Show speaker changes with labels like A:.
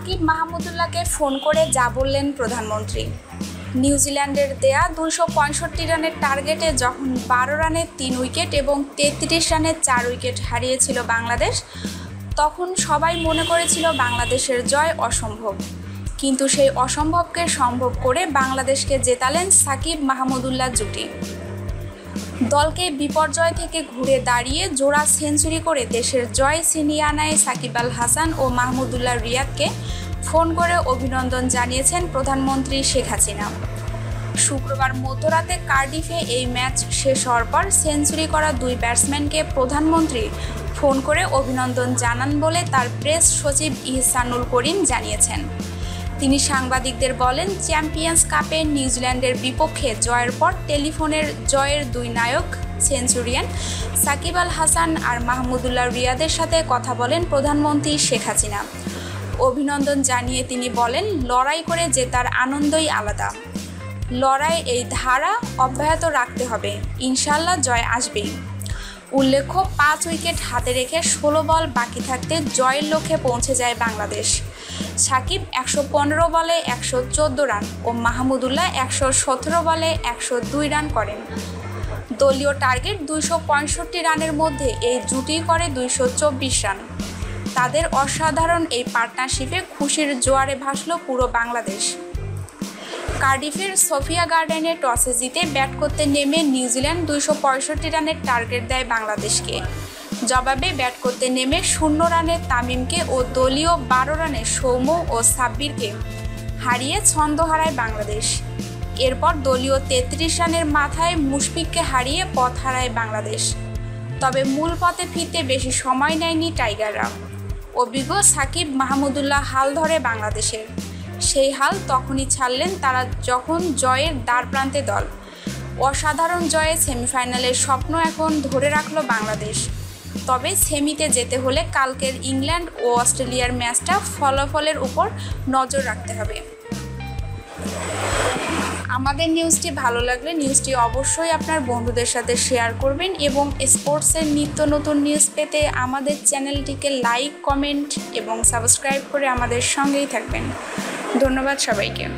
A: মাহমুদুল্লাহকে phone করে যা বললেন প্রধানমন্ত্রী। নিউজিল্যান্ডের দেয়া দুশো পঁয়ষট্টি রানের টার্গেটে যখন বারো রানে তিন উইকেট এবং তেত্রিশ রানে চার উইকেট হারিয়েছিল বাংলাদেশ, তখন সবাই মনে করেছিল বাংলাদেশের জয় অসম্ভব। কিন্তু সেই অসম্ভবকে সম্ভব করে বাংলাদেশকে জেতালেন সাকিব মাহমুদুল্লাহ জুটি। দলকে বিপর্যয় থেকে ঘুরে দাঁড়িয়ে জোড়া সেঞ্চুরি করে দেশের জয় ছিনিয়ে আনায় সাকিব আল হাসান ও মাহমুদুল্লাহ রিয়াদকে ফোন করে অভিনন্দন জানিয়েছেন প্রধানমন্ত্রী শেখ হাসিনা। শুক্রবার মধ্যরাতে কার্ডিফে এই ম্যাচ শেষ হওয়ার পর সেঞ্চুরি করা দুই ব্যাটসম্যানকে প্রধানমন্ত্রী ফোন করে অভিনন্দন জানান বলে তার প্রেস সচিব ইহসানুল করিম জানিয়েছেন। তিনি সাংবাদিকদের বলেন, চ্যাম্পিয়ন্স কাপে নিউজিল্যান্ডের বিপক্ষে জয়ের পর টেলিফোনের জয়ের দুই নায়ক সেঞ্চুরিয়ান সাকিব আল হাসান আর মাহমুদুল্লাহ রিয়াদের সাথে কথা বলেন প্রধানমন্ত্রী শেখ হাসিনা। অভিনন্দন জানিয়ে তিনি বলেন, লড়াই করে জেতার আনন্দই আলাদা। লড়াই এই ধারা অব্যাহত রাখতে হবে। ইনশাল্লাহ জয় আসবেই। উল্লেখ্য, পাঁচ উইকেট হাতে রেখে ষোলো বল বাকি থাকতে জয়ের লক্ষ্যে পৌঁছে যায় বাংলাদেশ। সাকিব একশো পনেরো বলে একশো চোদ্দ রান ও মাহমুদুল্লাহ একশো সতেরো বলে একশো দুই রান করেন। দলীয় টার্গেট দুইশো পঁয়ষট্টি রানের মধ্যে এই জুটি করে দুইশো চব্বিশ রান। তাদের অসাধারণ এই পার্টনারশিপে খুশির জোয়ারে ভাসল পুরো বাংলাদেশ। কার্ডিফের সোফিয়া গার্ডেনে টসে জিতে ব্যাট করতে নেমে নিউজিল্যান্ড দুইশো পঁয়ষট্টি রানের টার্গেট দেয় বাংলাদেশকে। জবাবে ব্যাট করতে নেমে শূন্য রানে তামিমকে ও দলীয় বারো রানে সৌম্য ও সাব্বিরকে হারিয়ে ছন্দ হারায় বাংলাদেশ। এরপর দলীয় তেত্রিশ রানের মাথায় মুশফিককে হারিয়ে পথ হারায় বাংলাদেশ। তবে মূল পথে ফিরতে বেশি সময় নেয়নি টাইগাররা। অভিজ্ঞ সাকিব মাহমুদুল্লাহ হাল ধরে বাংলাদেশের। সেই হাল তখনই ছাড়লেন তারা যখন জয়ের দ্বার প্রান্তে দল। অসাধারণ জয়ে সেমিফাইনালের স্বপ্ন এখন ধরে রাখল বাংলাদেশ। তবে সেমিতে যেতে হলে কালকের ইংল্যান্ড ও অস্ট্রেলিয়ার ম্যাচটা ফলাফলের উপর নজর রাখতে হবে। আমাদের নিউজটি ভালো লাগলে নিউজটি অবশ্যই আপনার বন্ধুদের সাথে শেয়ার করবেন এবং স্পোর্টসের নিত্য নতুন নিউজ পেতে আমাদের চ্যানেলটিকে লাইক, কমেন্ট এবং সাবস্ক্রাইব করে আমাদের সঙ্গেই থাকবেন। ধন্যবাদ সবাইকে।